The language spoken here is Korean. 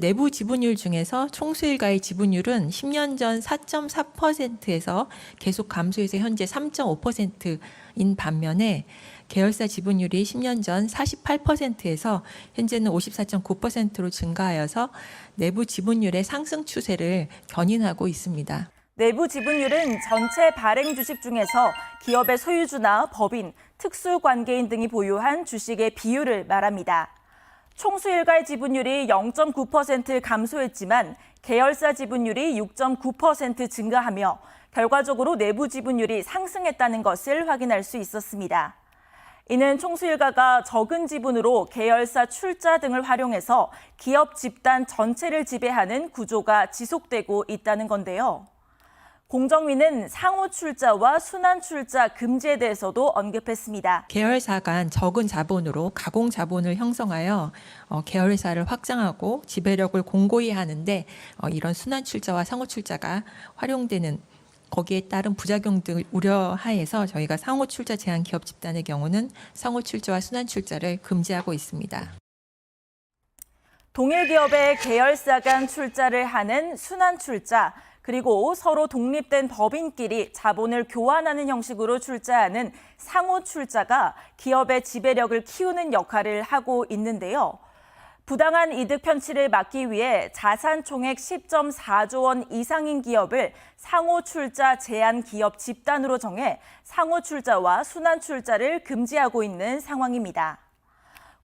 내부 지분율 중에서 총수일가의 지분율은 10년 전 4.4%에서 계속 감소해서 현재 3.5%인 반면에 계열사 지분율이 10년 전 48%에서 현재는 54.9%로 증가하여서 내부 지분율의 상승 추세를 견인하고 있습니다. 내부 지분율은 전체 발행 주식 중에서 기업의 소유주나 법인, 특수 관계인 등이 보유한 주식의 비율을 말합니다. 총수 일가의 지분율이 0.9% 감소했지만 계열사 지분율이 6.9% 증가하며 결과적으로 내부 지분율이 상승했다는 것을 확인할 수 있었습니다. 이는 총수 일가가 적은 지분으로 계열사 출자 등을 활용해서 기업 집단 전체를 지배하는 구조가 지속되고 있다는 건데요. 공정위는 상호 출자와 순환 출자 금지에 대해서도 언급했습니다. 계열사 간 적은 자본으로 가공 자본을 형성하여 어, 계열사를 확장하고 지배력을 공고히 하는데 어, 이런 순환 출자와 상호 출자가 활용되는 거기에 따른 부작용 등을 우려하여서 저희가 상호 출자 제한 기업 집단의 경우는 상호 출자와 순환 출자를 금지하고 있습니다. 동일 기업의 계열사 간 출자를 하는 순환 출자, 그리고 서로 독립된 법인끼리 자본을 교환하는 형식으로 출자하는 상호 출자가 기업의 지배력을 키우는 역할을 하고 있는데요. 부당한 이득 편취를 막기 위해 자산 총액 10.4조 원 이상인 기업을 상호 출자 제한 기업 집단으로 정해 상호 출자와 순환 출자를 금지하고 있는 상황입니다.